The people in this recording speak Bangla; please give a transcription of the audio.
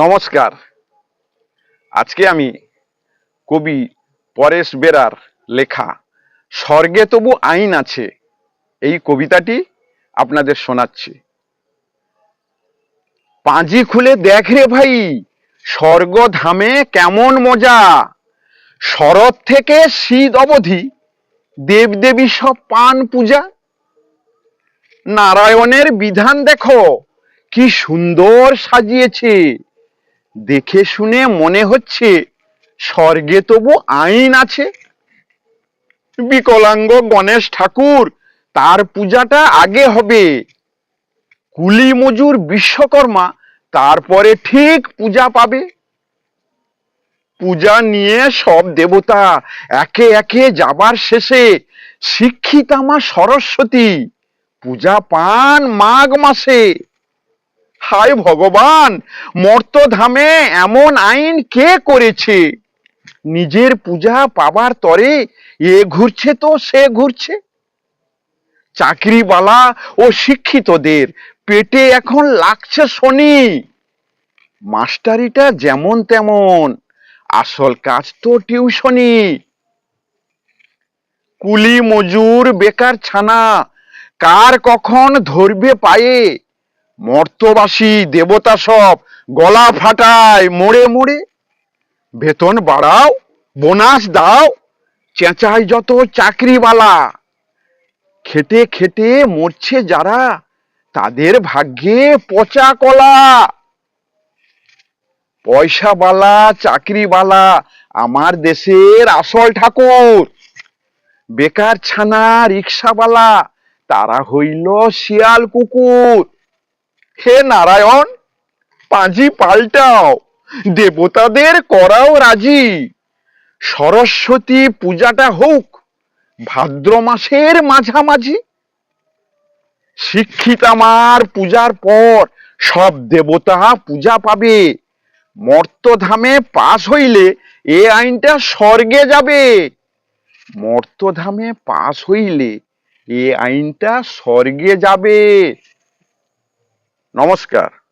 নমস্কার। আজকে আমি কবি পরেশ বেরার লেখা স্বর্গে তবু আইন আছে, এই কবিতাটি আপনাদের শোনাচ্ছি। পাঁজি খুলে দেখ রে ভাই, স্বর্গ ধামে কেমন মজা। শরৎ থেকে শীত অবধি দেবদেবী সব পান পূজা। নারায়ণের বিধান দেখো কি সুন্দর সাজিয়েছে। দেখে শুনে মনে হচ্ছে স্বর্গে তবু আইন আছে। বিকলাঙ্গ গণেশ ঠাকুর, তার পূজাটা আগে হবে। কুলি মজুর বিশ্বকর্মা, তারপরে ঠিক পূজা পাবে। পূজা নিয়ে সব দেবতা একে একে যাবার শেষে শিক্ষিতামা সরস্বতী, পূজা পান মাঘ মাসে। হায় ভগবান! মর্তধামে এমন আইন কে করেছে? নিজের পূজা পাবার তরে এ ঘুরছে তো, সে ঘুরছে। চাকরিওয়ালা ও শিক্ষিতদের পেটে এখন লাগছে শনি। মাস্টারিটা যেমন তেমন, আসল কাজ তো টিউশনি। কুলি মজুর বেকার ছানা, কার কখন ধরবে পায়ে? মর্তবাসী দেবতা সব গলা ফাটায়, মোড়ে মোড়ে। বেতন বাড়াও, বোনাস দাও, চেঁচায় যত চাকরিওয়ালা। খেটে খেটে মরছে যারা, তাদের ভাগ্যে পচা কলা। পয়সাওয়ালা, চাকরিওয়ালা, আমার দেশের আসল ঠাকুর। বেকার ছানা, রিক্সাওয়ালা, তারা হইল শিয়াল কুকুর। হে নারায়ণ, পাঁজি পাল্টাও, দেবতাদের করাও রাজি। সরস্বতী পূজাটা হোক, ভাদ্র মাসের মাঝামাঝি। শিক্ষিতামার পূজার পর সব দেবতা পূজা পাবে। মর্তধামে পাশ হইলে এ আইনটা স্বর্গে যাবে। মর্তধামে পাশ হইলে এ আইনটা স্বর্গে যাবে। নমস্কার।